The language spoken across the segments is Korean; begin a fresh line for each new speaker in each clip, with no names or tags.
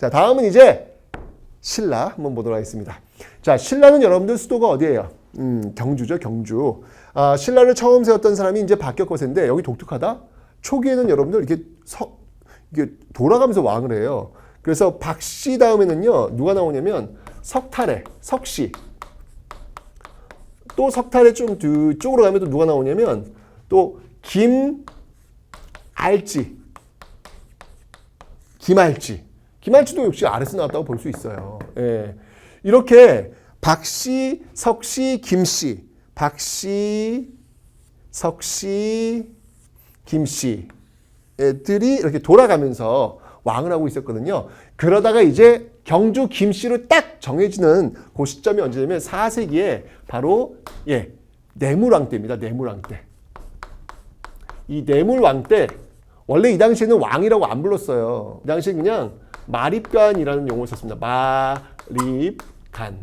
자, 다음은 이제 신라 한번 보도록 하겠습니다. 자, 신라는 여러분들 수도가 어디예요? 음, 경주죠, 경주. 아, 신라를 처음 세웠던 사람이 이제 박격 거세인데 여기 독특하다. 초기에는 여러분들 이렇게 서, 이게 돌아가면서 왕을 해요. 그래서 박 씨 다음에는요 누가 나오냐면 석탈해, 석씨. 또 석탈에 좀 뒤쪽으로 가면 또 누가 나오냐면 또 김알지. 김알지. 김알지도 역시 아래서 나왔다고 볼 수 있어요. 예. 이렇게 박씨, 석씨, 김씨, 박씨, 석씨, 김씨 애 들이 이렇게 돌아가면서 왕을 하고 있었거든요. 그러다가 이제 경주 김씨로 딱 정해지는 그 시점이 언제냐면 4세기에 바로 예 내물왕 때입니다. 내물왕 때. 이 내물왕 때 원래 이 당시에는 왕이라고 안 불렀어요. 이 당시에 그냥 마립간이라는 용어를 썼습니다. 마립간.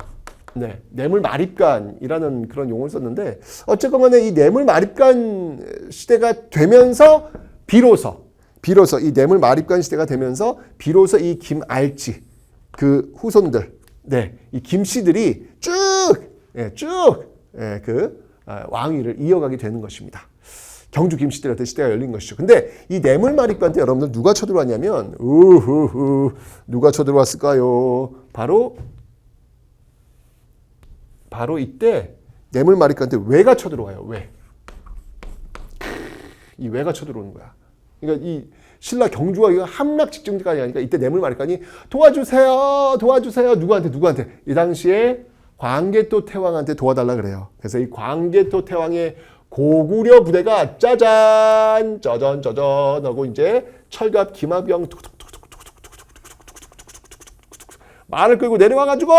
네, 뇌물 마립간이라는 그런 용어를 썼는데 어쨌건 간에 이 뇌물 마립간 시대가 되면서 비로소 비로소 이 뇌물 마립간 시대가 되면서 비로소 이 김알지 그 후손들 네, 이 김씨들이 쭉 예, 쭉 예, 그 아, 왕위를 이어가게 되는 것입니다. 경주 김씨들한테 시대가 열린 것이죠. 근데 이 뇌물 마립간 때 여러분들 누가 쳐들어왔냐면 우후후 누가 쳐들어왔을까요? 바로 바로 이때 뇌물 마리카한테 왜가 쳐들어와요. 왜? 이 왜가 쳐들어오는 거야. 그러니까 이 신라 경주가 이거 함락 직전까지 하니까 이때 뇌물 마리카니 도와주세요, 도와주세요. 누구한테 누구한테 이 당시에 광개토 태왕한테 도와달라 그래요. 그래서 이 광개토 태왕의 고구려 부대가 짜잔, 짜잔, 짜잔 하고 이제 철갑 기마병 말을 끌고 내려와 가지고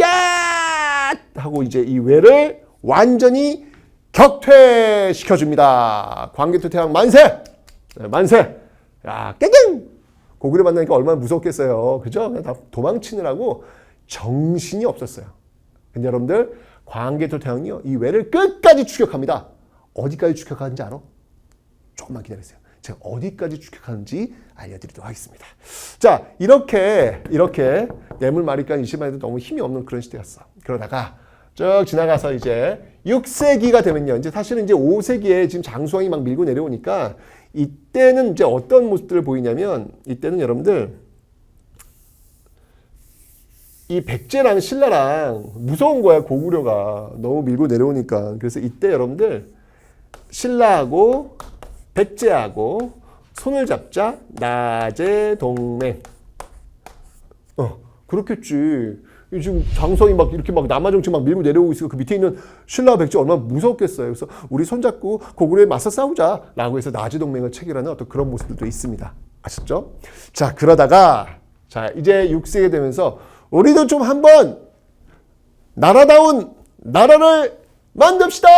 야 하고 이제 이 외를 완전히 격퇴시켜 줍니다. 광개토 태왕 만세, 네, 만세. 야 깨갱 고구려 만나니까 얼마나 무섭겠어요. 그죠? 그냥 다 도망치느라고 정신이 없었어요. 근데 여러분들 광개토 태왕이요 이 외를 끝까지 추격합니다. 어디까지 추격하는지 알아? 조금만 기다리세요. 제가 어디까지 추격하는지 알려드리도록 하겠습니다. 자, 이렇게, 이렇게 뇌물마리간 20만 해도 너무 힘이 없는 그런 시대였어. 그러다가 쭉 지나가서 이제 6세기가 되면요. 이제 사실은 이제 5세기에 지금 장수왕이 막 밀고 내려오니까 이때는 이제 어떤 모습들을 보이냐면 이때는 여러분들 이 백제랑 신라랑 무서운 거야 고구려가 너무 밀고 내려오니까 그래서 이때 여러분들 신라하고 백제하고 손을 잡자 나제 동맹. 어 그렇겠지. 이 지금 장성이 막 이렇게 막 남아 정치 막 밀고 내려오고 있으니까 그 밑에 있는 신라 백제 얼마나 무섭겠어요. 그래서 우리 손잡고 고구려에 맞서 싸우자라고 해서 나제 동맹을 체결하는 어떤 그런 모습들도 있습니다. 아셨죠? 자 그러다가 자 이제 6세기 되면서 우리도 좀 한번 나라다운 나라를 만듭시다.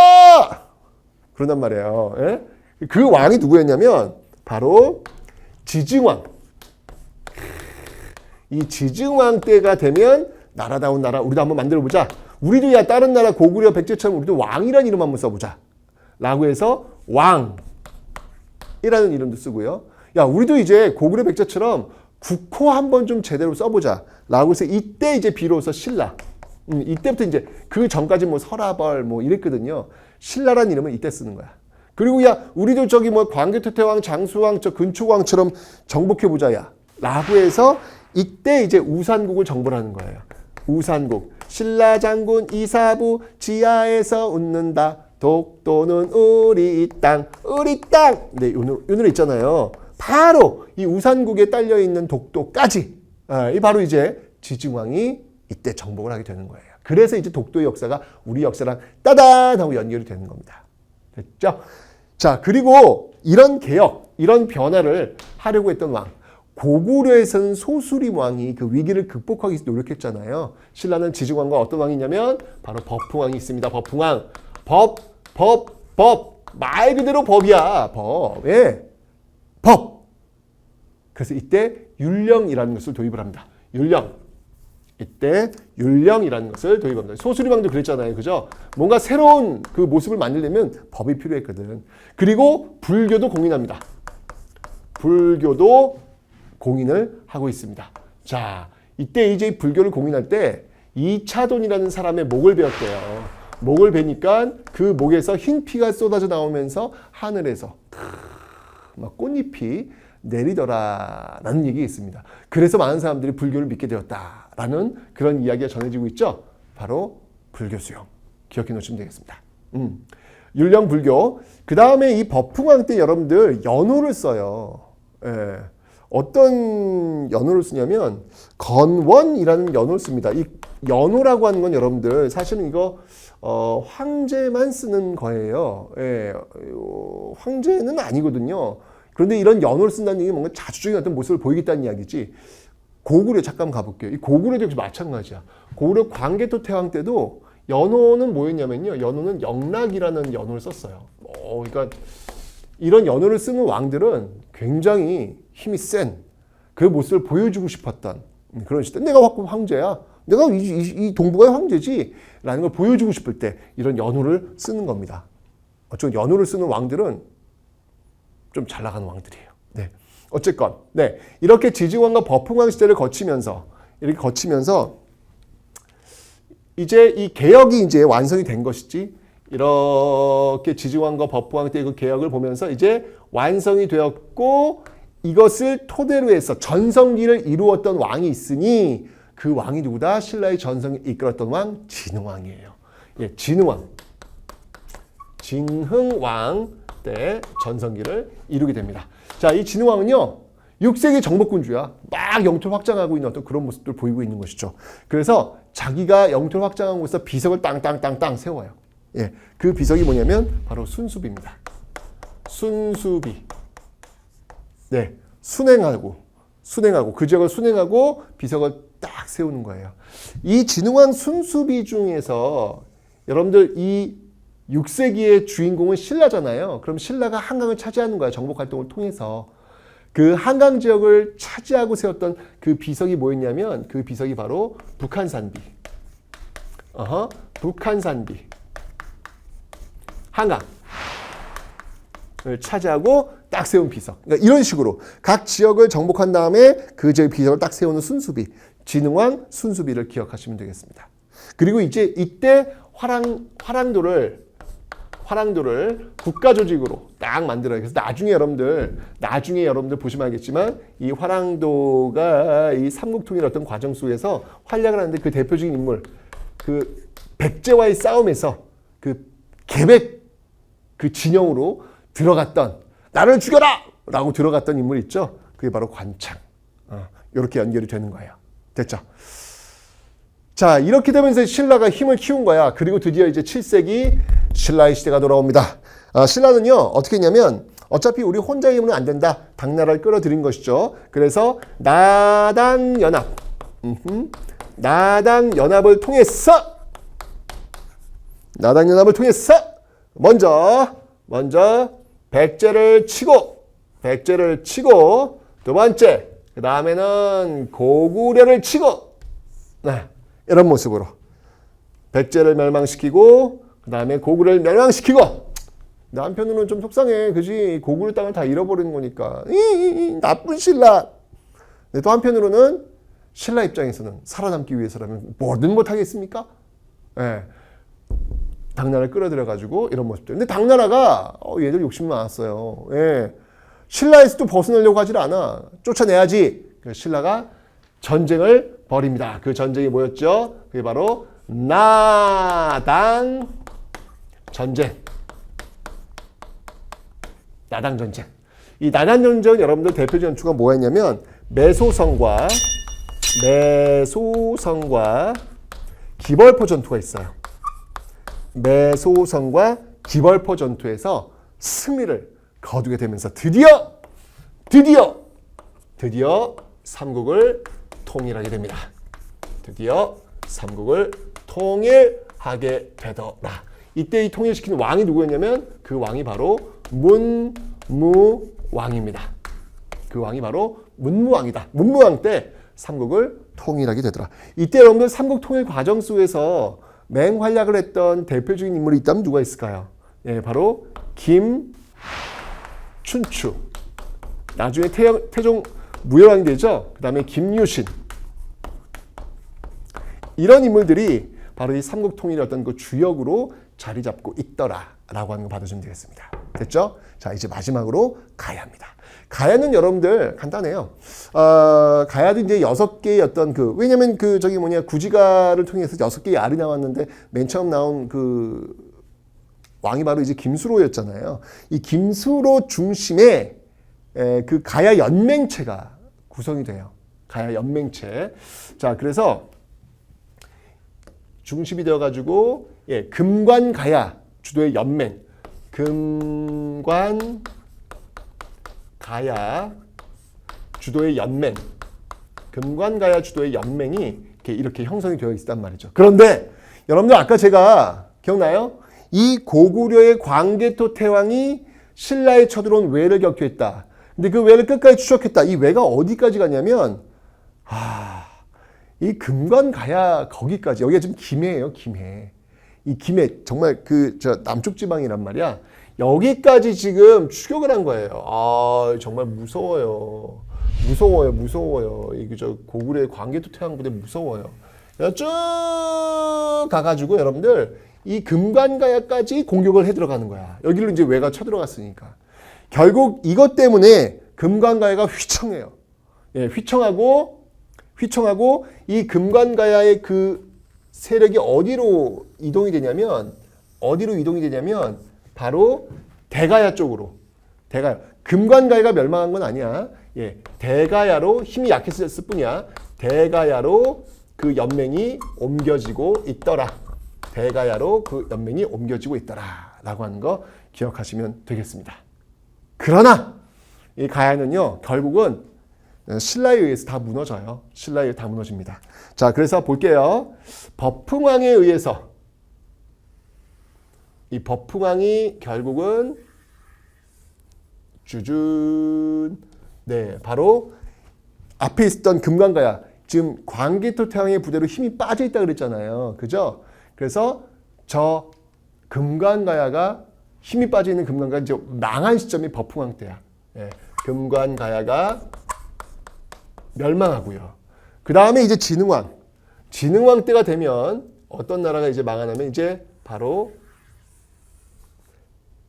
그런단 말이에요. 예? 그 왕이 누구였냐면 바로 지증왕. 이 지증왕 때가 되면 나라다운 나라 우리도 한번 만들어 보자. 우리도 야 다른 나라 고구려 백제처럼 우리도 왕이라는 이름 한번 써보자. 라고 해서 왕이라는 이름도 쓰고요. 야 우리도 이제 고구려 백제처럼 국호 한번 좀 제대로 써보자. 라고 해서 이때 이제 비로소 신라. 음, 이때부터 이제 그 전까지 뭐 서라벌 뭐 이랬거든요. 신라라는 이름은 이때 쓰는 거야. 그리고 야 우리도 저기 뭐 광개토태왕 장수왕 저 근초왕처럼 정복해 보자 야 라고 해서 이때 이제 우산국을 정벌하는 거예요 우산국 신라 장군 이사부 지하에서 웃는다. 독도는 우리 땅 우리 땅. 네, 요, 노- 요 노래 있잖아요. 바로 이 우산국에 딸려 있는 독도까지. 아, 이 바로 이제 지증왕이 이때 정복을 하게 되는 거예요. 그래서 이제 독도의 역사가 우리 역사랑 따단 하고 연결이 되는 겁니다. 됐죠? 자, 그리고 이런 개혁, 이런 변화를 하려고 했던 왕. 고구려에서는 소수림 왕이 그 위기를 극복하기 위해서 노력했잖아요. 신라는 지증왕과 어떤 왕이냐면 바로 법흥왕이 있습니다. 법흥왕. 법, 법, 법. 말 그대로 법이야. 법. 예. 법. 그래서 이때 율령이라는 것을 도입을 합니다. 율령. 이때 율령이라는 것을 도입합니다. 소수리방도 그랬잖아요. 그죠? 뭔가 새로운 그 모습을 만들려면 법이 필요했거든. 그리고 불교도 공인합니다. 불교도 공인을 하고 있습니다. 자, 이때 이제 불교를 공인할 때 이차돈이라는 사람의 목을 베었대요. 목을 베니까 그 목에서 흰 피가 쏟아져 나오면서 하늘에서 막 꽃잎이 내리더라라는 얘기가 있습니다. 그래서 많은 사람들이 불교를 믿게 되었다라는 그런 이야기가 전해지고 있죠. 바로 불교 수용 기억해 놓으시면 되겠습니다. 음. 율령 불교. 그 다음에 이 법풍왕 때 여러분들 연호를 써요. 예. 어떤 연호를 쓰냐면 건원이라는 연호를 씁니다. 이 연호라고 하는 건 여러분들 사실은 이거 어, 황제만 쓰는 거예요. 예. 어, 황제는 아니거든요. 그런데 이런 연호를 쓴다는 얘기는 뭔가 자주적인 어떤 모습을 보이겠다는 이야기지. 고구려 잠깐 가볼게요. 이 고구려도 역시 마찬가지야. 고구려 광개토 태왕 때도 연호는 뭐였냐면요. 연호는 영락이라는 연호를 썼어요. 어, 그러니까 이런 연호를 쓰는 왕들은 굉장히 힘이 센 그 모습을 보여주고 싶었던 그런 시대. 내가 황제야. 내가 이, 이, 이 동북아의 황제지. 라는 걸 보여주고 싶을 때 이런 연호를 쓰는 겁니다. 어쩌면 연호를 쓰는 왕들은 좀 잘 나가는 왕들이에요. 네. 어쨌건, 네. 이렇게 지지왕과 버풍왕 시대를 거치면서, 이렇게 거치면서, 이제 이 개혁이 이제 완성이 된 것이지, 이렇게 지지왕과 버풍왕 때그 개혁을 보면서 이제 완성이 되었고, 이것을 토대로 해서 전성기를 이루었던 왕이 있으니, 그 왕이 누구다? 신라의 전성을 이끌었던 왕, 진흥왕이에요. 예, 진흥왕. 진흥왕 때 전성기를 이루게 됩니다. 자, 이 진흥왕은요, 6세기 정복군주야. 막 영토를 확장하고 있는 어떤 그런 모습들 보이고 있는 것이죠. 그래서 자기가 영토를 확장한 곳에서 비석을 땅땅땅땅 세워요. 예, 그 비석이 뭐냐면 바로 순수비입니다. 순수비. 네, 순행하고 순행하고 그 지역을 순행하고 비석을 딱 세우는 거예요. 이 진흥왕 순수비 중에서 여러분들 이 6세기의 주인공은 신라잖아요. 그럼 신라가 한강을 차지하는 거야. 정복 활동을 통해서. 그 한강 지역을 차지하고 세웠던 그 비석이 뭐였냐면 그 비석이 바로 북한산비. 어허, 북한산비. 한강. 을 차지하고 딱 세운 비석. 그러니까 이런 식으로 각 지역을 정복한 다음에 그 지역 비석을 딱 세우는 순수비. 진흥왕 순수비를 기억하시면 되겠습니다. 그리고 이제 이때 화랑, 화랑도를 화랑도를 국가 조직으로 딱 만들어요. 그래서 나중에 여러분들, 나중에 여러분들 보시면 알겠지만 이 화랑도가 이 삼국통일 어떤 과정 속에서 활약을 하는데 그 대표적인 인물, 그 백제와의 싸움에서 그 계백 그 진영으로 들어갔던 나를 죽여라! 라고 들어갔던 인물 있죠? 그게 바로 관창. 어, 이렇게 연결이 되는 거예요. 됐죠? 자, 이렇게 되면서 신라가 힘을 키운 거야. 그리고 드디어 이제 7세기 신라의 시대가 돌아옵니다. 아, 신라는요, 어떻게 했냐면, 어차피 우리 혼자 힘은 안 된다. 당나라를 끌어들인 것이죠. 그래서 나당 연합, 나당 연합을 통해서 나당 연합을 통해서 먼저 먼저 백제를 치고 백제를 치고 두 번째 그 다음에는 고구려를 치고 네, 이런 모습으로 백제를 멸망시키고 그 다음에 고구려를 멸망시키고. 남편으로는 좀 속상해. 그지? 고구려 땅을 다 잃어버리는 거니까. 이, 나쁜 신라. 근데 또 한편으로는 신라 입장에서는 살아남기 위해서라면 뭐든 못하겠습니까? 예. 당나라를 끌어들여 가지고 이런 모습들. 근데 당나라가 어, 얘들 욕심 많았어요. 예. 신라에서도 벗어나려고 하질 않아. 쫓아내야지. 그래서 신라가 전쟁을 벌입니다. 그 전쟁이 뭐였죠? 그게 바로 나당 전쟁. 나당 전쟁. 이 나당 전쟁 여러분들 대표 전투가 뭐였냐면 매소성과 매소성과 기벌포 전투가 있어요. 매소성과 기벌포 전투에서 승리를 거두게 되면서 드디어 드디어 드디어 삼국을 통일하게 됩니다. 드디어 삼국을 통일하게 되더라. 이때 이 통일시키는 왕이 누구였냐면 그 왕이 바로 문무왕입니다. 그 왕이 바로 문무왕이다. 문무왕 때 삼국을 통일하게 되더라. 이때 여러분들 삼국 통일 과정 속에서 맹활약을 했던 대표적인 인물이 있다면 누가 있을까요? 예, 바로 김춘추. 나중에 태, 태종 무열왕이 되죠. 그 다음에 김유신. 이런 인물들이 바로 이 삼국 통일의 어떤 그 주역으로 자리 잡고 있더라라고 하는 거 받아주면 되겠습니다. 됐죠? 자 이제 마지막으로 가야입니다. 가야는 여러분들 간단해요. 어, 가야도 이제 여섯 개의 어떤 그 왜냐면 그 저기 뭐냐 구지가를 통해서 여섯 개의 알이 나왔는데 맨 처음 나온 그 왕이 바로 이제 김수로였잖아요. 이 김수로 중심에 에, 그 가야 연맹체가 구성이 돼요. 가야 연맹체. 자 그래서 중심이 되어 가지고 예, 금관 가야 주도의 연맹, 금관 가야 주도의 연맹, 금관 가야 주도의 연맹이 이렇게, 이렇게 형성이 되어 있단 말이죠. 그런데 여러분들 아까 제가 기억나요? 이 고구려의 광개토 태왕이 신라에 쳐들어온 외를 격퇴했다. 근데 그 외를 끝까지 추적했다. 이 외가 어디까지 가냐면 아. 이 금관 가야 거기까지 여기가 지금 김해예요 김해 이 김해 정말 그 저 남쪽 지방이란 말이야. 여기까지 지금 추격을 한 거예요. 아 정말 무서워요. 무서워요 무서워요. 이게 저 고구려의 광개토 태양부대 무서워요. 쭉 가가지고 여러분들 이 금관가야까지 공격을 해 들어가는 거야. 여기로 이제 외가 쳐들어갔으니까. 결국 이것 때문에 금관가야가 휘청해요. 예, 휘청하고 휘청하고 이 금관가야의 그 세력이 어디로 이동이 되냐면 어디로 이동이 되냐면 바로 대가야 쪽으로. 대가야. 금관가야가 멸망한 건 아니야. 예. 대가야로 힘이 약해졌을 뿐이야. 대가야로 그 연맹이 옮겨지고 있더라. 대가야로 그 연맹이 옮겨지고 있더라 라고 하는 거 기억하시면 되겠습니다. 그러나 이 가야는요 결국은 신라에 의해서 다 무너져요. 신라에 다 무너집니다. 자, 그래서 볼게요. 버풍왕에 의해서 이 버풍왕이 결국은 주준 네, 바로 앞에 있었던 금관가야 지금 광개토 태왕의 부대로 힘이 빠져 있다 그랬잖아요. 그죠? 그래서 저 금관가야가 힘이 빠져 있는 금관가야 이제 망한 시점이 버풍왕 때야. 예, 금관가야가 멸망하고요. 그 다음에 이제 진흥왕. 진흥왕 때가 되면 어떤 나라가 이제 망하냐면 이제 바로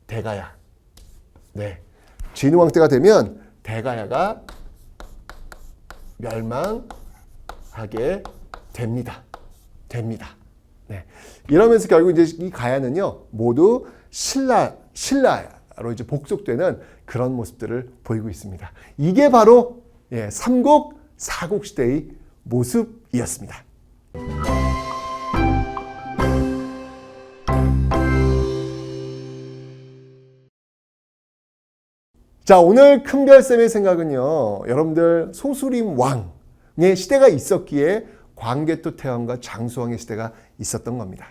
대가야. 네. 진흥왕 때가 되면 대가야가 멸망하게 됩니다. 됩니다. 네. 이러면서 결국 이제 이 가야는요, 모두 신라, 신라로 이제 복속되는 그런 모습들을 보이고 있습니다. 이게 바로 예, 삼국 사국 시대의 모습이었습니다. 자, 오늘 큰별쌤의 생각은요, 여러분들 소수림 왕의 시대가 있었기에 광개토 태왕과 장수왕의 시대가 있었던 겁니다.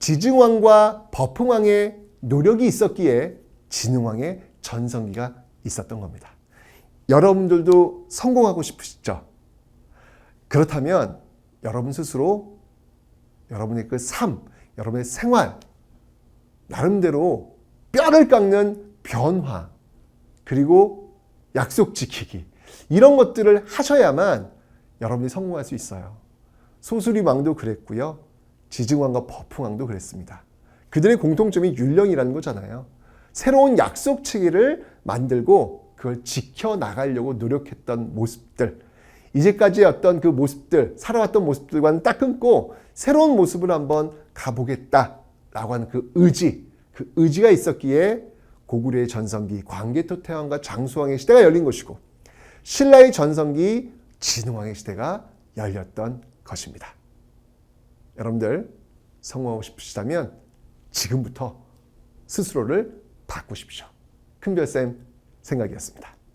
지증왕과 버풍왕의 노력이 있었기에 진흥왕의 전성기가 있었던 겁니다. 여러분들도 성공하고 싶으시죠? 그렇다면 여러분 스스로 여러분의 그 삶, 여러분의 생활, 나름대로 뼈를 깎는 변화, 그리고 약속 지키기, 이런 것들을 하셔야만 여러분이 성공할 수 있어요. 소수리 왕도 그랬고요. 지증왕과 버풍왕도 그랬습니다. 그들의 공통점이 율령이라는 거잖아요. 새로운 약속 체계를 만들고 그걸 지켜나가려고 노력했던 모습들, 이제까지 어떤 그 모습들, 살아왔던 모습들과는 딱 끊고 새로운 모습을 한번 가보겠다라고 하는 그 의지, 그 의지가 있었기에 고구려의 전성기, 광개토 태왕과 장수왕의 시대가 열린 것이고 신라의 전성기, 진흥왕의 시대가 열렸던 것입니다. 여러분들 성공하고 싶으시다면 지금부터 스스로를 바꾸십시오. 큰별쌤 생각이었습니다.